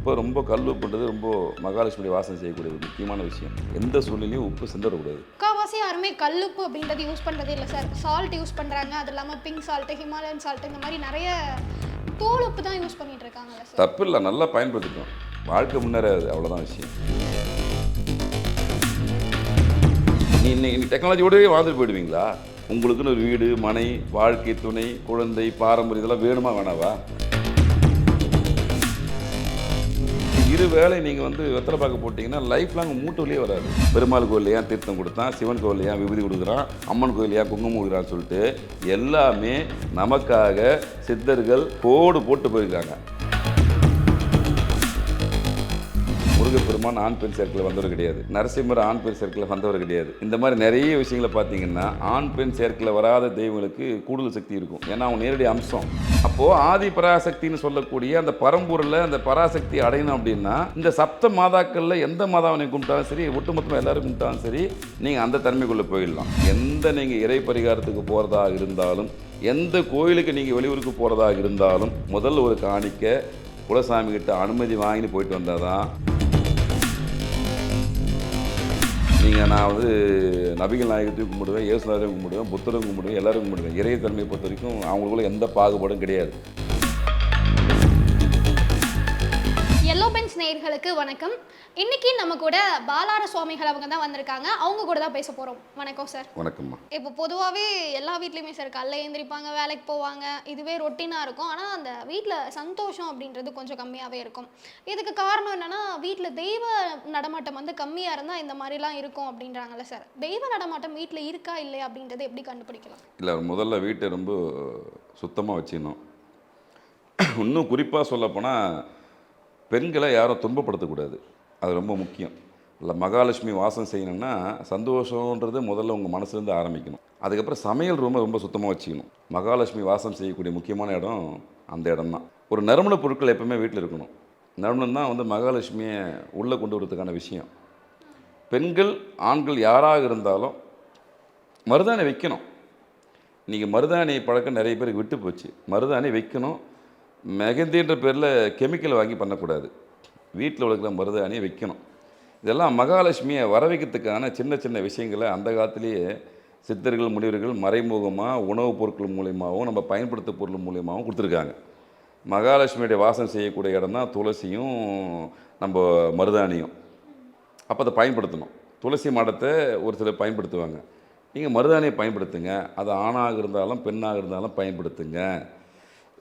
உப்பை ரொம்ப கல் உப்புன்றது ரொம்ப மகாலட்சுமி வாசனை செய்யக்கூடிய ஒரு முக்கியமான விஷயம். எந்த சூழ்நிலையும் உப்பு சிந்தரக்கூடாது முக்கால்வாசி யாருமே கல்லுப்பு அப்படின்றது யூஸ் பண்ணுறதே இல்லை சார் சால்ட் யூஸ் பண்ணுறாங்க அது இல்லாமல் பிங்க் சால்ட்டு ஹிமாலயன் சால்ட் இந்த மாதிரி நிறைய தூள் உப்பு தான் யூஸ் பண்ணிட்டு இருக்காங்கல்ல சார் தப்பு இல்லை நல்லா பயன்படுத்திக்கணும். வாழ்க்கை முன்னேறாது அவ்வளோதான் விஷயம். நீ இன்னைக்கு டெக்னாலஜியோடவே வாழ்ந்துட்டு போயிடுவீங்களா? உங்களுக்குன்னு ஒரு வீடு மனை வாழ்க்கை துணை குழந்தை பாரம்பரியம் இதெல்லாம் வேணுமா வேணாவா? இரு வேலை நீங்கள் வந்து வெத்தலை பார்க்க போட்டிங்கன்னா லைஃப் லாங் மூட்டு வழியே வராது. பெருமாள் கோயிலையா தீர்த்தம் கொடுத்தான்? சிவன் கோயிலையா விபதி விபூதி கொடுக்குறான்? அம்மன் கோயிலையா குங்குமம் கொடுக்குறான்னு சொல்லிட்டு எல்லாமே நமக்காக சித்தர்கள் கோடு போட்டு போயிருக்காங்க. முருகப்பெருமான் ஆண் பெண் சேர்க்கையில் வந்தவர் கிடையாது. நரசிம்மர் ஆண் பெண் சேர்க்கையில் வந்தவர் கிடையாது. இந்த மாதிரி நிறைய விஷயங்களை பார்த்தீங்கன்னா ஆண் பெண் சேர்க்கையில் வராத தெய்வங்களுக்கு கூடுதல் சக்தி இருக்கும். ஏன்னா அவன் நேரடி அம்சம். அப்போது ஆதி பராசக்தின்னு சொல்லக்கூடிய அந்த பரம்பூரில் அந்த பராசக்தி அடையணும் அப்படின்னா இந்த சப்த மாதாக்களில் எந்த மாதாவை கும்பிட்டாலும் சரி ஒட்டுமொத்தமாக எல்லாரும் கும்பிட்டாலும் சரி நீங்கள் அந்த தன்மைக்குள்ளே போயிடலாம். எந்த நீங்கள் இறை பரிகாரத்துக்கு போகிறதா இருந்தாலும் எந்த கோயிலுக்கு நீங்கள் வெளியூருக்கு போகிறதா இருந்தாலும் முதல்ல ஒரு காணிக்க குலசாமி கிட்ட அனுமதி வாங்கிட்டு போயிட்டு வந்தால் தான் நீங்கள் நான் வந்து நபிகள் நாயகத்தையும் கும்பிடுவேன் இயேசுநாதையும் கும்பிடுவேன் புத்தரும் கும்பிடுவேன் எல்லாரும் கும்பிடுவேன். இறைய தன்மையை பொறுத்த வரைக்கும் அவங்களுக்குள்ள எந்த பாகுபாடும் கிடையாது. பென்ஸ் நேயர்களுக்கு வணக்கம். இன்னைக்கு நம்ம கூட பாலார சுவாமிகள் அவங்க தான் வந்திருக்காங்க. அவங்க கூட தான் பேச போகிறோம் வணக்கம் சார் வணக்கம்மா. இப்போ பொதுவாகவே எல்லா வீட்லேயுமே சார் காலைல எழுந்திரிப்பாங்க வேலைக்கு போவாங்க. இதுவே ரொட்டீனாக இருக்கும். ஆனால் அந்த வீட்டில் சந்தோஷம் அப்படின்றது கொஞ்சம் கம்மியாகவே இருக்கும். இதுக்கு காரணம் என்னன்னா வீட்டில் தெய்வ நடமாட்டம் வந்து கம்மியாக இருந்தால் இந்த மாதிரிலாம் இருக்கும் அப்படின்றாங்கல்ல சார் தெய்வ நடமாட்டம் வீட்டில் இருக்கா இல்லையா அப்படின்றத எப்படி கண்டுபிடிக்கலாம்? இல்லை முதல்ல வீட்டை ரொம்ப சுத்தமாக வச்சுக்கணும் இன்னும் குறிப்பாக சொல்லப்போனால் பெண்களை யாரும் துன்பப்படுத்தக்கூடாது. அது ரொம்ப முக்கியம். இல்லை மகாலட்சுமி வாசம் செய்யணும்னா சந்தோஷன்றது முதல்ல உங்கள் மனசுலேருந்து ஆரம்பிக்கணும். அதுக்கப்புறம் சமையல் ரூமை ரொம்ப சுத்தமாக வச்சுக்கணும். மகாலட்சுமி வாசம் செய்யக்கூடிய முக்கியமான இடம் அந்த இடம் தான். ஒரு நறுமண பொருட்கள் எப்பவுமே வீட்டில் இருக்கணும். நறுமணம் தான் வந்து மகாலட்சுமியை உள்ளே கொண்டு வரதுக்கான விஷயம். பெண்கள் ஆண்கள் யாராக இருந்தாலும் மருதாணி வைக்கணும். இன்றைக்கி மருதாணி பழக்கம் நிறைய பேருக்கு விட்டு போச்சு. மருதாணி வைக்கணும். மெகந்தின்ற பேரில் கெமிக்கல் வாங்கி பண்ணக்கூடாது. வீட்டில் வளர்க்குற மருதாணியை வைக்கணும். இதெல்லாம் மகாலட்சுமியை வர வைக்கிறதுக்கான சின்ன சின்ன விஷயங்களை அந்த காலத்திலேயே சித்தர்கள் முனிவர்கள் மறைமுகமாக உணவுப் பொருட்கள் மூலியமாகவும் நம்ம பயன்படுத்த பொருள் மூலியமாகவும் கொடுத்துருக்காங்க. மகாலட்சுமியுடைய வாசம் செய்யக்கூடிய இடம் தான் துளசியும் நம்ம மருதாணியும். அப்போ அதை பயன்படுத்தணும். துளசி மாடத்தை ஒரு சிலர் பயன்படுத்துவாங்க. நீங்கள் மருதாணியை பயன்படுத்துங்க. அது ஆணாக இருந்தாலும் பெண்ணாக இருந்தாலும் பயன்படுத்துங்க.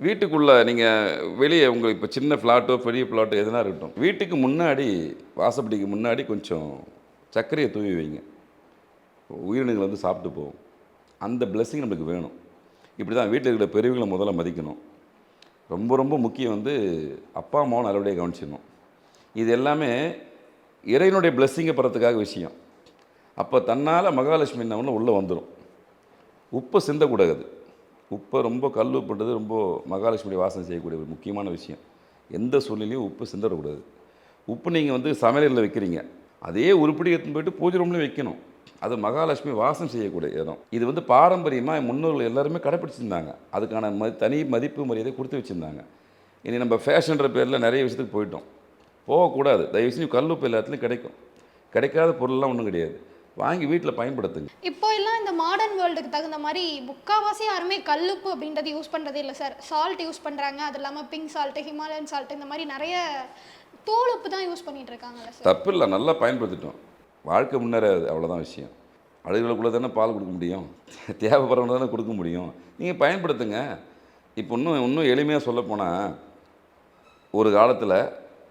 வீட்டுக்குள்ளே நீங்கள் வெளியே உங்கள் இப்போ சின்ன ஃப்ளாட்டோ பெரிய ஃப்ளாட்டோ எதுனா இருக்கட்டும். வீட்டுக்கு முன்னாடி வாசப்படிக்கு முன்னாடி கொஞ்சம் சர்க்கரையை தூவி வைங்க. உயிரினங்கள் வந்து சாப்பிட்டு போகும். அந்த blessing நம்மளுக்கு வேணும். இப்படி தான் வீட்டில் இருக்கிற பெரியவங்களை முதல்ல மதிக்கணும். ரொம்ப ரொம்ப முக்கியம் வந்து அப்பா அம்மாவும் நல்லபடியாக கவனிச்சிடணும். இது எல்லாமே இறைவனுடைய பிளெஸ்ஸிங்கை பெறத்துக்காக விஷயம். அப்போ தன்னால் மகாலட்சுமி என்ன உள்ளே வந்துடும் உப்பை சிந்தக்கூடாது. உப்பை ரொம்ப கல் உப்புன்றது ரொம்ப மகாலட்சுமியுடைய வாசனை செய்யக்கூடிய ஒரு முக்கியமான விஷயம். எந்த சூழ்நிலையும் உப்பு சிந்தரக்கூடாது உப்பு நீங்கள் வந்து சமையலில் வைக்கிறீங்க. அதே உருப்படி எடுத்துன்னு போயிட்டு பூஜை ரூம்லேயும் வைக்கணும். அது மகாலட்சுமி வாசம் செய்யக்கூடிய இடம். இது வந்து பாரம்பரியமாக முன்னோர்கள் எல்லாருமே கடைப்பிடிச்சிருந்தாங்க. அதுக்கான ம தனி மதிப்பு மரியாதை கொடுத்து வச்சுருந்தாங்க. இனி நம்ம ஃபேஷன்ற பேரில் நிறைய விஷயத்துக்கு போயிட்டோம். போகக்கூடாது. தயவுசெய்து கல் உப்பு எல்லாத்துலேயும் கிடைக்கும். கிடைக்காத பொருள்லாம் ஒன்றும் கிடையாது. வாங்கி வீட்டில் பயன்படுத்துங்க. இப்போ எல்லாம் இந்த மாடர்ன் வேர்ல்டுக்கு தகுந்த மாதிரி முக்கால்வாசி யாருமே கல்லுப்பு அப்படின்றது யூஸ் பண்ணுறதே இல்லை சார் சால்ட் யூஸ் பண்ணுறாங்க அது இல்லாமல் பிங்க் சால்ட்டு ஹிமாலயன் சால்ட் இந்த மாதிரி நிறைய தூள் உப்பு தான் யூஸ் பண்ணிட்டு இருக்காங்கல்ல சார் தப்பு இல்லை. நல்லா பயன்படுத்திட்டோம். வாழ்க்கை முன்னேறாது. அவ்வளோதான் விஷயம். அழுகளுக்குள்ளே தானே பால் கொடுக்க முடியும். தேவைப்படுறவங்க தானே கொடுக்க முடியும். நீங்கள் பயன்படுத்துங்க. இப்போ இன்னும் இன்னும் எளிமையாக சொல்லப்போனால் ஒரு காலத்தில்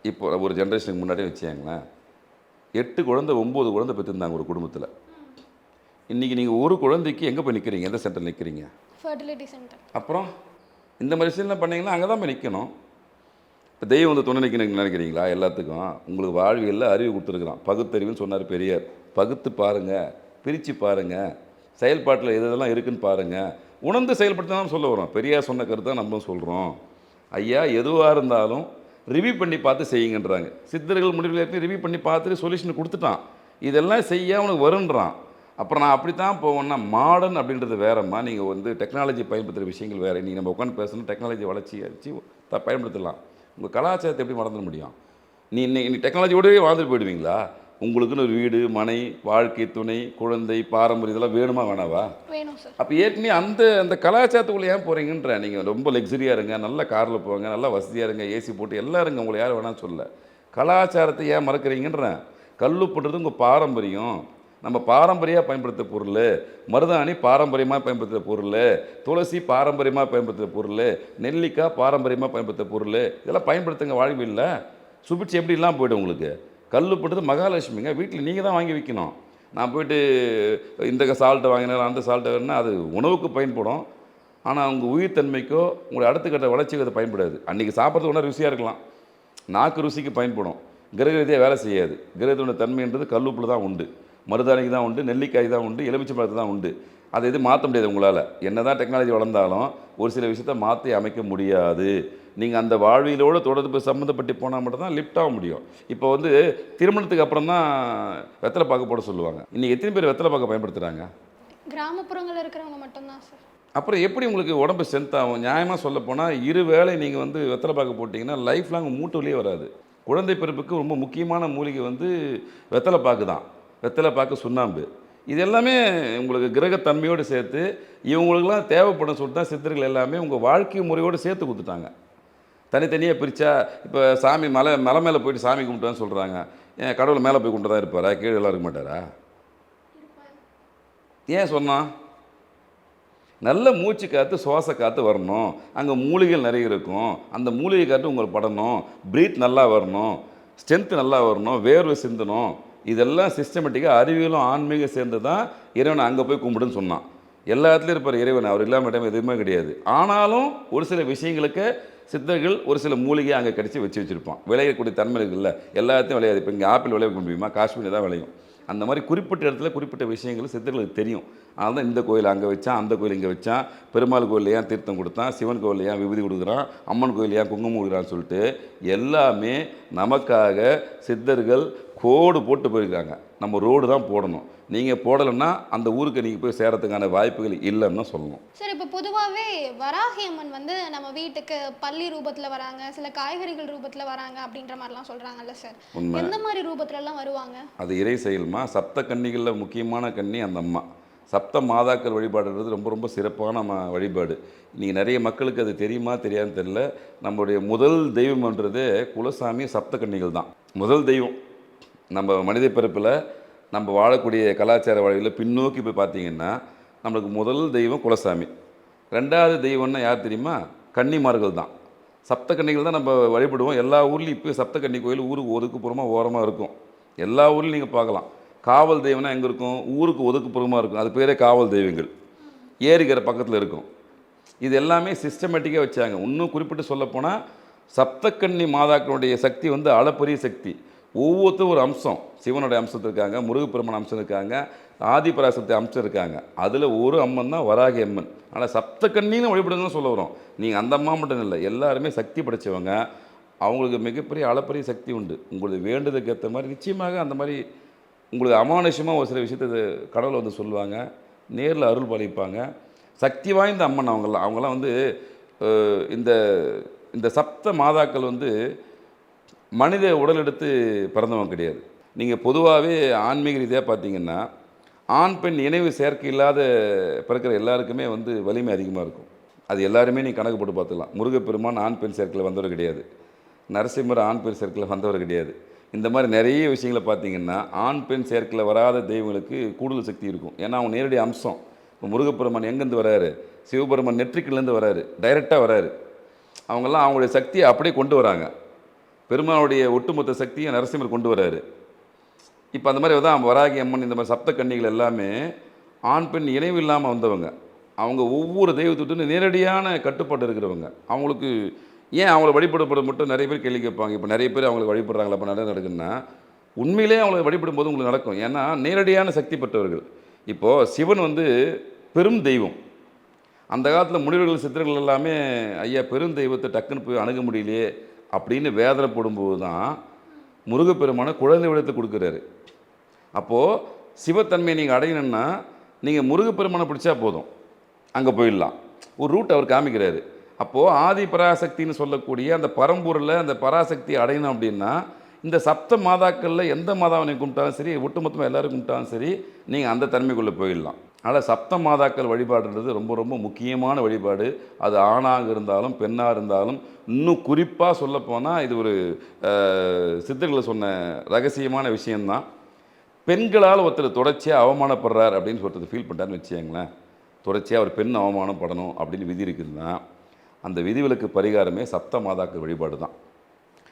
இப்போ ஒரு ஜென்ரேஷனுக்கு முன்னாடி வச்சுக்கங்களேன். எட்டு குழந்தை ஒம்பது குழந்தை பெற்றிருந்தாங்க ஒரு குடும்பத்தில். இன்றைக்கி நீங்கள் ஒரு குழந்தைக்கு எங்கே போய் நிற்கிறீங்க எந்த சென்டரில் நிற்கிறீங்க ஃபர்டிலிட்டி சென்டர் அப்புறம் இந்த மாதிரி விஷயம்லாம் பண்ணீங்கன்னா அங்கே தான் போய் நிற்கணும் இப்போ தெய்வம் வந்து துணை நிற்கணும்னு நினைக்கிறீங்களா? எல்லாத்துக்கும். உங்களுக்கு வாழ்வியலில் அறிவு கொடுத்துருக்குறான். பகுத்தறிவுன்னு சொன்னார் பெரியார். பகுத்து பாருங்கள் பிரித்து பாருங்கள் செயல்பாட்டில் எது எதெல்லாம் இருக்குன்னு பாருங்கள் உணர்ந்து செயல்படுத்தினா சொல்ல வரோம் பெரியார் சொன்ன கருத்தை நம்ம சொல்கிறோம் ஐயா எதுவாக இருந்தாலும் ரிவ்யூ பண்ணி பார்த்து செய்யுங்கன்றாங்க. சித்தர்கள் முடிவில் ஏற்கனவே ரிவ்யூ பண்ணி பார்த்துட்டு சொல்யூஷன் கொடுத்துட்டான். இதெல்லாம் செய்ய அவனுக்கு வருன்றான். அப்புறம் நான் அப்படி தான் போவேன்னா மாடர்ன் அப்படின்றது வேறம்மா. நீங்கள் வந்து டெக்னாலஜி பயன்படுத்துகிற விஷயங்கள் வேறு. நீங்கள் நம்ம உட்காந்து பேசணும் டெக்னாலஜி வளர்ச்சி அடிச்சு த பயன்படுத்தலாம். உங்கள் கலாச்சாரத்தை எப்படி மறந்துட முடியும்? நீ இன்னைக்கு டெக்னாலஜியோடவே வாழ்ந்துட்டு போயிடுவீங்களா? உங்களுக்குன்னு ஒரு வீடு மனை வாழ்க்கை துணை குழந்தை பாரம்பரியம் இதெல்லாம் வேணுமா வேணாவா? வேணும் சார் அப்போ ஏற்கனவே அந்த அந்த கலாச்சாரத்துக்குள்ளே ஏன் போகிறீங்கன்ற நீங்கள் ரொம்ப லக்ஸரியாக இருங்க நல்ல காரில் போங்க நல்லா வசதியாக இருங்க ஏசி போட்டு எல்லாம் இருங்க உங்களை யாரும் வேணாம்னு சொல்ல. கலாச்சாரத்தை ஏன் மறக்கிறீங்கன்றேன் கல்லுப்படுறது உங்கள் பாரம்பரியம். நம்ம பாரம்பரியாக பயன்படுத்த பொருள் மருதாணி பாரம்பரியமாக பயன்படுத்துகிற பொருள் துளசி பாரம்பரியமாக பயன்படுத்துகிற பொருள் நெல்லிக்காய் பாரம்பரியமாக பயன்படுத்துகிற பொருள் இதெல்லாம் பயன்படுத்துங்க வாழ்வில்ல சுபிட்சி எப்படி இல்லாமல் போய்டும் உங்களுக்கு? கல்லுப்பட்டது மகாலட்சுமிங்க. வீட்டில் நீங்கள் தான் வாங்கி விற்கணும் நான் போயிட்டு இந்த சால்ட்டை வாங்கினேன் அந்த சால்ட்டை வேணுன்னா அது உணவுக்கு பயன்படும். ஆனால் உங்கள் உயிர்த்தன்மைக்கோ உங்களுடைய அடுத்த கட்ட வளர்ச்சிக்கு அது பயன்படாது. அன்றைக்கி சாப்பிட்றது உணவு ருசியாக இருக்கலாம். நாக்கு ருசிக்கு பயன்படும். கிரகரீதியாக வேலை செய்யாது. கிரகத்தோட தன்மைன்றது கல்லுப்புல தான் உண்டு. மருதாணிக்கு தான் உண்டு நெல்லிக்காய் தான் உண்டு எலுமிச்சை பழத்து தான் உண்டு. அதை எதுவும் மாற்ற முடியாது உங்களால். என்ன தான் டெக்னாலஜி வளர்ந்தாலும் ஒரு சில விஷயத்த மாற்றி அமைக்க முடியாது. நீங்கள் அந்த வாழ்வியலோடு தொடர்பு சம்மந்தப்பட்டு போனால் மட்டும்தான் லிஃப்ட் ஆக முடியும். இப்போ வந்து திருமணத்துக்கு அப்புறம் தான் வெத்தலை பாக்கு போட சொல்லுவாங்க. இன்றைக்கி எத்தனை பேர் வெத்தலை பாக்க பயன்படுத்துகிறாங்க கிராமப்புறங்களில் இருக்கிறவங்க மட்டும்தான் சார். அப்புறம் எப்படி உங்களுக்கு உடம்பு ஸ்ட்ரென்த் ஆகும்? நியாயமாக சொல்ல போனால் இரு வேளை நீங்கள் வந்து வெத்தலை பாக்கு போட்டிங்கன்னா லைஃப் லாங் மூட்டு வராது. குழந்தை பிறப்புக்கு ரொம்ப முக்கியமான மூலிகை வந்து வெத்தலை பாக்கு தான் வெத்தலை பாக்கு சுண்ணாம்பு. இது எல்லாமே உங்களுக்கு கிரகத்தன்மையோடு சேர்த்து இவங்களுக்கெல்லாம் தேவைப்படும் சொல்லிட்டு தான் சித்தர்கள் எல்லாமே உங்கள் வாழ்க்கை முறையோடு சேர்த்து கொடுத்துட்டாங்க. தனித்தனியாக பிரித்தா இப்போ சாமி மலை மலை மேலே போயிட்டு சாமி கும்பிட்டான்னு சொல்கிறாங்க ஏன் கடவுள் மேலே போய் கும்பிட்டு தான் இருப்பாரா? கீழே எல்லாம் இருக்க மாட்டாரா? ஏன் சொன்னான் நல்ல மூச்சு காற்று சுவாச காற்று வரணும். அங்கே மூலிகைகள் நிறைய இருக்கும். அந்த மூலிகை காற்று உங்களுக்கு படணும். ப்ரீத் நல்லா வரணும். ஸ்ட்ரென்த்து நல்லா வரணும். வேர்வை சிந்தணும். இதெல்லாம் சிஸ்டமேட்டிக்காக அறிவியலும் ஆன்மீகம் சேர்ந்து தான் இறைவனை அங்கே போய் கும்பிடுன்னு சொன்னான். எல்லா இடத்துலையும் இருப்பார் இறைவன். அவர் இல்லாமல் இடம் எதுவுமே கிடையாது. ஆனாலும் ஒரு சில விஷயங்களுக்கு சித்தர்கள் ஒரு சில மூலிகை அங்கே கடிச்சு வச்சு வச்சுருப்பான். விளையக்கூடிய தன்மை இருக்குல்ல எல்லாத்தையும் விளையாது. இப்போ இங்கே ஆப்பிள் விளைய முடியுமா? காஷ்மீர் தான் விளையும். அந்த மாதிரி குறிப்பிட்ட இடத்துல குறிப்பிட்ட விஷயங்கள் சித்தர்களுக்கு தெரியும். அதனால் தான் இந்த கோயில் அங்கே வச்சான் அந்த கோயில் இங்கே வச்சான். பெருமாள் கோயில் ஏன் தீர்த்தம் கொடுத்தான்? சிவன் கோயில் ஏன் விபூதி கொடுக்குறான்? அம்மன் கோயில் ஏன் குங்குமம் கொடுக்குறான்னு சொல்லிட்டு எல்லாமே நமக்காக சித்தர்கள் கோடு போட்டு போயிருக்காங்க. நம்ம ரோடு தான் போடணும். நீங்கள் போடலைன்னா அந்த ஊருக்கு நீங்கள் போய் சேரத்துக்கான வாய்ப்புகள் இல்லைன்னு சொல்லணும். சார் இப்போ பொதுவாகவே வராகி அம்மன் வந்து நம்ம வீட்டுக்கு பள்ளி ரூபத்தில் வராங்க சில காய்கறிகள் ரூபத்தில் வராங்க அப்படின்ற மாதிரிலாம் சொல்கிறாங்கல்ல சார். உண்மை. எந்த மாதிரி ரூபத்துலலாம் வருவாங்க? அது இறை செயல்மா? சப்த கன்னிகளில் முக்கியமான கன்னி அந்த அம்மா. சப்த மாதாக்கள் வழிபாடுன்றது ரொம்ப ரொம்ப சிறப்பான ம வழிபாடு. இன்றைக்கி நிறைய மக்களுக்கு அது தெரியுமா தெரியாதுன்னு தெரியல. நம்மளுடைய முதல் தெய்வம்ன்றது குலசாமி சப்த கன்னிகள் தான். முதல் தெய்வம். நம்ம மனித பிறப்பில் நம்ம வாழக்கூடிய கலாச்சார வாழ்வில் பின்னோக்கி போய் பார்த்தீங்கன்னா நம்மளுக்கு முதல் தெய்வம் குலசாமி. ரெண்டாவது தெய்வம்னா யார் தெரியுமா? கன்னிமார்கள் தான். சப்த கன்னிகள் தான் நம்ம வழிபடுவோம். எல்லா ஊர்லேயும் இப்போ சப்த கன்னி கோயில் ஊருக்கு ஒதுக்குப்புறமாக ஓரமாக இருக்கும். எல்லா ஊர்லேயும் நீங்கள் பார்க்கலாம். காவல் தெய்வம்னா எங்கே இருக்கும்? ஊருக்கு ஒதுக்குப்புறமாக இருக்கும். அது பேரே காவல் தெய்வங்கள். ஏரிக்கிற பக்கத்தில் இருக்கும். இது எல்லாமே சிஸ்டமேட்டிக்காக வச்சாங்க. இன்னும் குறிப்பிட்டு சொல்லப்போனால் சப்தக்கன்னி மாதாக்களுடைய சக்தி வந்து அளப்பரிய சக்தி. ஒவ்வொருத்தரும் ஒரு அம்சம். சிவனுடைய அம்சத்தில் இருக்காங்க முருகப்பெருமான் அம்சம் இருக்காங்க ஆதிபராசத்தை அம்சம் இருக்காங்க. அதில் ஒரு அம்மன் தான் வராகி அம்மன். ஆனால் சப்த சப்தக்கண்ணின்னு வழிபடுங்கன்னு சொல்ல வரோம். நீங்கள் அந்த அம்மா மட்டும் இல்லை எல்லாருமே சக்தி படைச்சவங்க. அவங்களுக்கு மிகப்பெரிய அளப்பரிய சக்தி உண்டு. உங்களுக்கு வேண்டதுக்கு ஏற்ற மாதிரி நிச்சயமாக அந்த மாதிரி உங்களுக்கு அமானுஷமாக ஒரு சில விஷயத்தை கடவுளை வந்து சொல்லுவாங்க. நேரில் அருள் பாலிப்பாங்க. சக்தி வாய்ந்த அம்மன் அவங்களாம் அவங்களாம் வந்து இந்த இந்த சப்த மாதாக்கள் வந்து மனித உடல் எடுத்து பிறந்தவங்க கிடையாது. நீங்கள் பொதுவாகவே ஆன்மீக ரீதியாக பார்த்தீங்கன்னா ஆண் பெண் இணைவு சேர்க்கை இல்லாத பிறக்கிற எல்லாருக்குமே வந்து வலிமை அதிகமாக இருக்கும். அது எல்லாருமே நீ கணக்கு போட்டு பார்த்துக்கலாம் முருகப்பெருமான் ஆண் பெண் சேர்க்கையில் வந்தவர் கிடையாது. நரசிம்மர் ஆண் பெண் சேர்க்கையில் வந்தவர் கிடையாது. இந்த மாதிரி நிறைய விஷயங்களை பார்த்தீங்கன்னா ஆண் பெண் சேர்க்கையில் வராத தெய்வங்களுக்கு கூடுதல் சக்தி இருக்கும். ஏன்னா அவங்க நேரடி அம்சம். இப்போ முருகப்பெருமான் எங்கேருந்து வராரு? சிவபெருமான் நெற்றிக்கிலேருந்து வராரு. டைரெக்டாக வராரு. அவங்கெல்லாம் அவங்களுடைய சக்தியை அப்படியே கொண்டு வராங்க. பெருமாளுடைய ஒட்டுமொத்த சக்தியை நரசிம்மர் கொண்டு வராரு. இப்போ அந்த மாதிரி தான் வராகி அம்மன் இந்த மாதிரி சப்த கன்னிகள் எல்லாமே ஆண் பெண் இணைவு இல்லாமல் வந்தவங்க. அவங்க ஒவ்வொரு தெய்வத்துட்டு நேரடியான கட்டுப்பாடு இருக்கிறவங்க. அவங்களுக்கு ஏன் அவங்கள வழிபடப்பட மட்டும் நிறைய பேர் கேள்வி கேட்பாங்க. இப்போ நிறைய பேர் அவங்களுக்கு வழிபடுறாங்களா? அப்போ நடந்து நடக்குதுன்னா உண்மையிலே அவங்களை வழிபடும் போது உங்களுக்கு நடக்கும். ஏன்னா நேரடியான சக்தி பெற்றவர்கள். இப்போது சிவன் வந்து பெரும் தெய்வம். அந்த காலத்தில் முனிவர்கள் சித்தர்கள் எல்லாமே ஐயா பெரும் தெய்வத்தை டக்குன்னு போய் அணுக முடியலையே. அப்படின்னு வேதனைப்படும்போது தான் முருகப்பெருமான குழந்தை விடத்தை கொடுக்குறாரு. அப்போது சிவத்தன்மையை நீங்கள் அடையணும்னா நீங்கள் முருகப்பெருமானை பிடிச்சா போதும். அங்கே போயிடலாம். ஒரு ரூட் அவர் காமிக்கிறாரு. அப்போது ஆதி பராசக்தின்னு சொல்லக்கூடிய அந்த பரம்பூரில் அந்த பராசக்தி அடையணும் அப்படின்னா இந்த சப்த மாதாக்களில் எந்த மாதாவை நீங்கள் கும்பிட்டாலும் சரி ஒட்டுமொத்தமாக எல்லோரும் கும்பிட்டாலும் சரி நீங்கள் அந்த தன்மைக்குள்ளே போயிடலாம். அதனால் சப்த மாதாக்கள் வழிபாடுன்றது ரொம்ப ரொம்ப முக்கியமான வழிபாடு. அது ஆணாக இருந்தாலும் பெண்ணாக இருந்தாலும் இன்னும் குறிப்பாக சொல்லப்போனால் இது ஒரு சித்தர்களை சொன்ன ரகசியமான விஷயந்தான் பெண்களால் ஒருத்தர் தொடர்ச்சியாக அவமானப்படுறார் அப்படின்னு சொல்கிறது ஃபீல் பண்ணிட்டாருன்னு வச்சுக்கோங்களேன். தொடர்ச்சியாக ஒரு பெண் அவமானப்படணும் அப்படின்னு விதி இருக்குதுன்னா அந்த விதிவிலக்கு பரிகாரமே சப்த மாதாக்கள் வழிபாடு தான்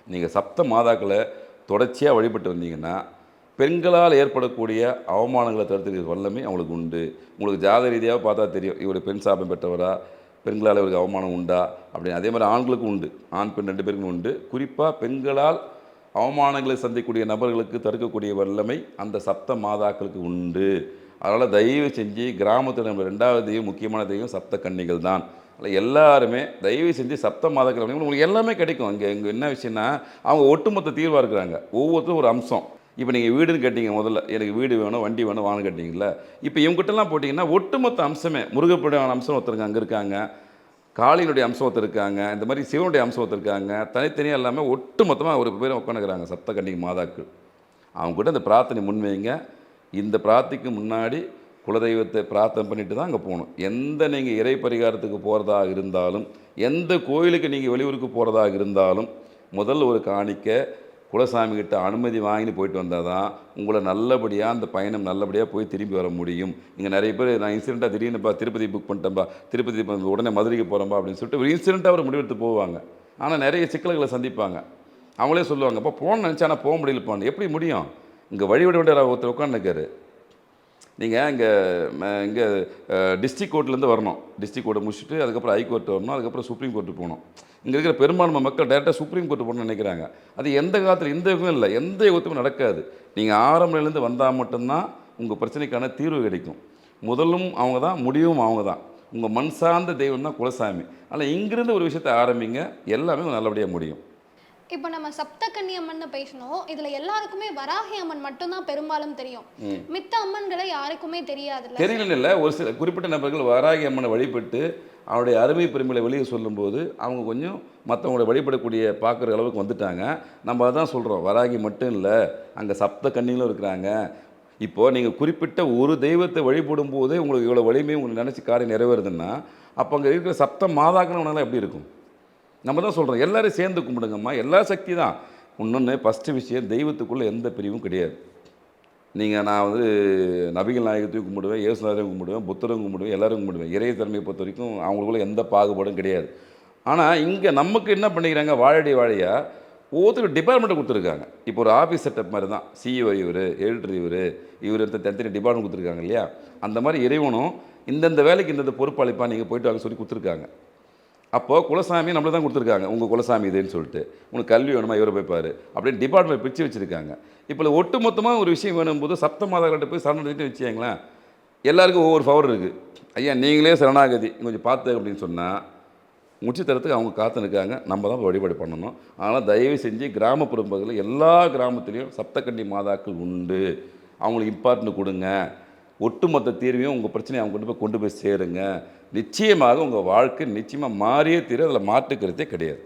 நீங்கள் சப்த மாதாக்களை தொடர்ச்சியாக வழிபட்டு வந்தீங்கன்னா பெண்களால் ஏற்படக்கூடிய அவமானங்களை தடுத்துக்கிற வல்லமை அவங்களுக்கு உண்டு. உங்களுக்கு ஜாத ரீதியாக பார்த்தா தெரியும். இவர் பெண் சாபம் பெற்றவரா? பெண்களால் இவருக்கு அவமானம் உண்டா? அப்படின்னு. அதே மாதிரி ஆண்களுக்கும் உண்டு. ஆண் பெண் ரெண்டு பேருக்கும் உண்டு. குறிப்பாக பெண்களால் அவமானங்களை சந்திக்கக்கூடிய நபர்களுக்கு தடுக்கக்கூடிய வல்லமை அந்த சப்த மாதாக்களுக்கு உண்டு. அதனால் தயவு செஞ்சு கிராமத்தில் நம்ம ரெண்டாவது தெய்வம் முக்கியமான தெய்வம் சப்த கன்னிகள் தான். அதில் எல்லாருமே தயவு செஞ்சு சப்த மாதாக்கள் அப்படின்னா உங்களுக்கு எல்லாமே கிடைக்கும். இங்கே இங்கே என்ன விஷயம்னா அவங்க ஒட்டுமொத்த தீர்வாக இருக்கிறாங்க. ஒவ்வொருத்தரும் ஒரு அம்சம். இப்போ நீங்கள் வீடுன்னு கேட்டீங்க முதல்ல. எனக்கு வீடு வேணும் வண்டி வேணும் வாங்க கேட்டிங்களா இப்போ இவங்ககிட்டலாம் போட்டிங்கன்னா ஒட்டுமொத்த அம்சமே முருகப்படையான அம்சம் ஒருத்தருங்க அங்கே இருக்காங்க. காளியினுடைய அம்சம் ஒருத்தருக்காங்க இந்த மாதிரி சிவனுடைய அம்சம் ஒருத்தருக்காங்க தனித்தனியாக எல்லாமே ஒட்டு மொத்தமாக ஒரு பேர் உட்காந்துக்கிறாங்க சப்த கன்னிகை மாதாக்கள். அவங்ககிட்ட அந்த பிரார்த்தனை முன்வைங்க. இந்த பிரார்த்திக்கு முன்னாடி குலதெய்வத்தை பிரார்த்தனை பண்ணிட்டு தான் அங்கே போகணும். எந்த நீங்கள் இறை பரிகாரத்துக்கு போகிறதா இருந்தாலும் எந்த கோயிலுக்கு நீங்கள் வெளியூருக்கு போகிறதா இருந்தாலும் முதல்ல ஒரு காணிக்க குலசாமிகிட்ட அனுமதி வாங்கி போயிட்டு வந்தால் தான் உங்களை நல்லபடியாக அந்த பயணம் நல்லபடியாக போய் திரும்பி வர முடியும். இங்கே நிறைய பேர் நான் இன்சிடெண்ட்டாக திடீர்னுப்பா திருப்பதி புக் பண்ணிட்டேன்பா திருப்பதி உடனே மதுரைக்கு போகிறேன்பா அப்படின்னு சொல்லிட்டு ஒரு இன்சிடெண்ட்டாக ஒரு முடிவெடுத்து போவாங்க. ஆனால் நிறைய சிக்கல்களை சந்திப்பாங்க. அவங்களே சொல்லுவாங்க அப்போ போகணும்னு நினச்சா ஆனால் போக முடியலப்பான்னு. எப்படி முடியும்? இங்கே வழிவிட வேண்டிய ஒருத்தர் உட்காந்துருக்காரு நீங்கள் இங்கே இங்கே டிஸ்ட்ரிக் கோர்ட்லேருந்து வரணும். டிஸ்ட்ரிக் கோர்ட்டை முடிச்சுட்டு அதுக்கப்புறம் ஹைகோர்ட் வரணும் அதுக்கப்புறம் சுப்ரீம் கோர்ட்டு போகணும். இங்கே இருக்கிற பெரும்பான்மை மக்கள் டேரெக்டாக சுப்ரீம் கோர்ட்டு போகணும்னு நினைக்கிறாங்க. அது எந்த காலத்தில் எந்த யுகமும் இல்லை. எந்த யுகத்துக்கும் நடக்காது. நீங்கள் ஆரம்பிலேருந்து வந்தால் மட்டும்தான் உங்கள் பிரச்சனைக்கான தீர்வு கிடைக்கும். முதலும் அவங்க தான் முடிவும் அவங்க தான். உங்கள் மண் சார்ந்த தெய்வம் தான் குலசாமி. ஆனால் இங்கிருந்து ஒரு விஷயத்தை ஆரம்பிங்க. எல்லாமே நல்லபடியாக முடியும். இப்போ நம்ம சப்தகன்னி அம்மன் பேசணும். இதுல எல்லாருக்குமே வராகி அம்மன் மட்டும்தான் பெரும்பாலும் தெரியும். மித்த அம்மன்களை யாருக்குமே தெரியாதுல்ல. தெரியலன்னு இல்லை ஒரு சில குறிப்பிட்ட நபர்கள் வராகி அம்மனை வழிபட்டு அவருடைய அருமை பெருமைகளை வெளியே சொல்லும்போது அவங்க கொஞ்சம் மற்றவங்களை வழிபடக்கூடிய பார்க்குற அளவுக்கு வந்துட்டாங்க. நம்ம அதான் சொல்கிறோம் வராகி மட்டும் இல்லை. அங்கே சப்த கன்னிகளும் இருக்கிறாங்க. இப்போது நீங்கள் குறிப்பிட்ட ஒரு தெய்வத்தை வழிபடும் போதே உங்களுக்கு இவ்வளோ வலிமையும் உங்களுக்கு நினச்சி காரியம் நிறைவேறுதுன்னா அப்போ அங்கே இருக்கிற சப்த மாதாக்கள் எப்படி இருக்கும்? நம்ம தான் சொல்கிறோம் எல்லோரும் சேர்ந்து கும்பிடுங்கம்மா. எல்லா சக்தி தான் இன்னொன்று ஃபஸ்ட்டு விஷயம் தெய்வத்துக்குள்ளே எந்த பிரிவும் கிடையாது. நீங்கள் நான் வந்து நபிகள் நாயகத்தையும் கும்பிடுவேன் இயேசுநாதரையும் கும்பிடுவேன் புத்தரும் கும்பிடுவேன் எல்லோரும் கும்பிடுவேன். இறை தன்மையை பொறுத்த வரைக்கும் அவங்களுக்குள்ள எந்த பாகுபாடும் கிடையாது. ஆனால் இங்கே நமக்கு என்ன பண்ணிக்கிறாங்க வாழடி வாழையாக ஒவ்வொருத்தருக்கு டிபார்ட்மெண்ட்டை கொடுத்துருக்காங்க. இப்போ ஒரு ஆஃபீஸ் செட்டப் மாதிரி தான் சிஇஓ இவர் எடிட்டர் இவர் இவர் தனித்தனி டிபார்ட்மெண்ட் கொடுத்துருக்காங்க இல்லையா? அந்த மாதிரி இறைவனும் இந்தந்த வேலைக்கு இந்தந்த பொறுப்பளிப்பாக நீங்கள் போயிட்டு வாங்க சொல்லி கொடுத்துருக்காங்க. அப்போது குலசாமி நம்மளை தான் கொடுத்துருக்காங்க. உங்கள் குலசாமி இதுன்னு சொல்லிட்டு. உனக்கு கல்வி வேணுமா? இவரை போய்ப்பார் அப்படின்னு டிபார்ட்மெண்ட் பிரித்து வச்சுருக்காங்க. இப்போ ஒட்டு மொத்தமாக ஒரு விஷயம் வேணும்போது சப்த மாதாக்கிட்ட போய் சரணடைஞ்சிட்டு வச்சுங்களேன் எல்லாருக்கும் ஒவ்வொரு பவர் இருக்குது ஐயா நீங்களே சரணாகதி. கொஞ்சம் பார்த்து அப்படின்னு சொன்னால் முடிச்சு தரத்துக்கு அவங்க காத்து நிற்காங்க நம்ம தான் வழிபாடு பண்ணணும். ஆனால் தயவு செஞ்சு கிராமப்புற பகுதியில் எல்லா கிராமத்துலேயும் சப்தக்கண்டி மாதாக்கள் உண்டு. அவங்களுக்கு இம்பார்ட்டன்ட் கொடுங்க. ஒட்டுமொத்த தீர்வையும் உங்கள் பிரச்சனையை அவங்க கொண்டு போய் கொண்டு போய் சேருங்க. நிச்சயமாக உங்கள் வாழ்க்கை நிச்சயமாக மாறியே தீரும். அதில் மாற்றுக்கிறதே கிடையாது.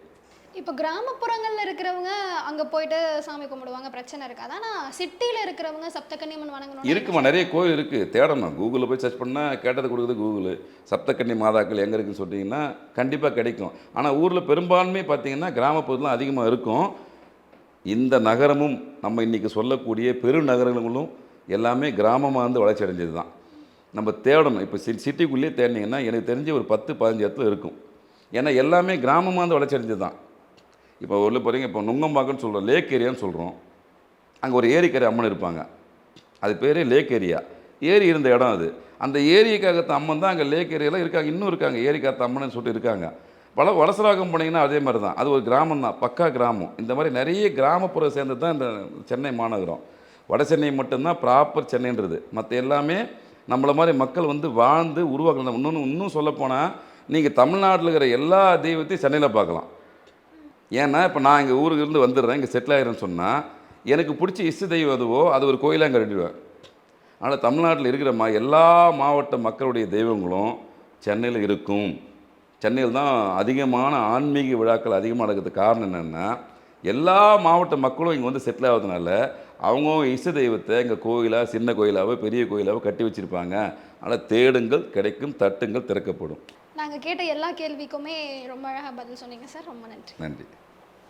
இப்போ கிராமப்புறங்கள்ல இருக்கிறவங்க அங்க போயிட்டு சாமி கும்பிடுவாங்க பிரச்சனை இருக்காது. ஆனா சிட்டில இருக்கிறவங்க சப்தகன்னி அம்மன் வணங்கணும் இருக்குமா நிறைய கோயில் இருக்குது தேடணும்? கூகுளில் போய் சர்ச் பண்ணால் கேட்டது கொடுக்குறது கூகுள் சப்தக்கன்னி மாதாக்கள் எங்கே இருக்குன்னு சொன்னீங்கன்னா கண்டிப்பாக கிடைக்கும். ஆனால் ஊரில் பெரும்பான்மை பார்த்தீங்கன்னா கிராமப்புறத்தில் அதிகமாக இருக்கும். இந்த நகரமும் நம்ம இன்றைக்கி சொல்லக்கூடிய பெருநகரங்களும் எல்லாமே கிராமமாக வந்து வளர்ச்சி அடைஞ்சது தான் நம்ம தேடணும். இப்போ சி சிட்டிக்குள்ளேயே தேடினீங்கன்னா எனக்கு தெரிஞ்சு ஒரு பத்து பதினஞ்சு இடத்துல இருக்கும். ஏன்னா எல்லாமே கிராமமாக வந்து வளர்ச்சி அடைஞ்சது தான் இப்போ உள்ள போகிறீங்க இப்போ நுங்கம்பாக்கன்னு சொல்கிறோம் லேக் ஏரியான்னு சொல்கிறோம் அங்கே ஒரு ஏரிக்கரை அம்மன் இருப்பாங்க. அது பேர் லேக் ஏரியா. ஏரி இருந்த இடம் அது. அந்த ஏரிக்காகத்த அம்மன் தான் அங்கே லேக் ஏரியாவில் இருக்காங்க. இன்னும் இருக்காங்க. ஏரிக்காத்த அம்மன் சொல்லிட்டு இருக்காங்க. பல வளசராகம் போனீங்கன்னா அதே மாதிரி தான் அது ஒரு கிராமம் தான். பக்கா கிராமம். இந்த மாதிரி நிறைய கிராமப்புறம் சேர்ந்தது தான் இந்த சென்னை மாநகரம். வட சென்னை மட்டும்தான் ப்ராப்பர் சென்னைன்றது. மற்ற எல்லாமே நம்மளை மாதிரி மக்கள் வந்து வாழ்ந்து உருவாக்கணும் இன்னொன்று இன்னும் சொல்லப்போனால் நீங்கள் தமிழ்நாட்டில் இருக்கிற எல்லா தெய்வத்தையும் சென்னையில் பார்க்கலாம். ஏன்னா இப்போ நான் எங்கள் ஊருக்கு இருந்து வந்துடுறேன் இங்கே செட்டில் ஆகிறேன்னு சொன்னால் எனக்கு பிடிச்ச இஷ்ட தெய்வம் அதுவோ அது ஒரு கோயிலாக அங்கே கட்டிடுவேன் ஆனால் தமிழ்நாட்டில் இருக்கிற மா எல்லா மாவட்ட மக்களுடைய தெய்வங்களும் சென்னையில் இருக்கும். சென்னையில் தான் அதிகமான ஆன்மீக விழாக்கள் அதிகமாக நடக்கிறதுக்கு காரணம் என்னென்னா எல்லா மாவட்ட மக்களும் இங்கே வந்து செட்டில் ஆகிறதுனால அவங்க இஷ்ட தெய்வத்தை இங்கே கோயிலாக சின்ன கோயிலாவோ பெரிய கோயிலாவோ கட்டி வச்சுருப்பாங்க. அதனால் தேடுங்கள் கிடைக்கும் தட்டுங்கள் திறக்கப்படும். நாங்கள் கேட்ட எல்லா கேள்விக்குமே ரொம்ப அழகாக பதில் சொன்னீங்க சார். ரொம்ப நன்றி. நன்றி.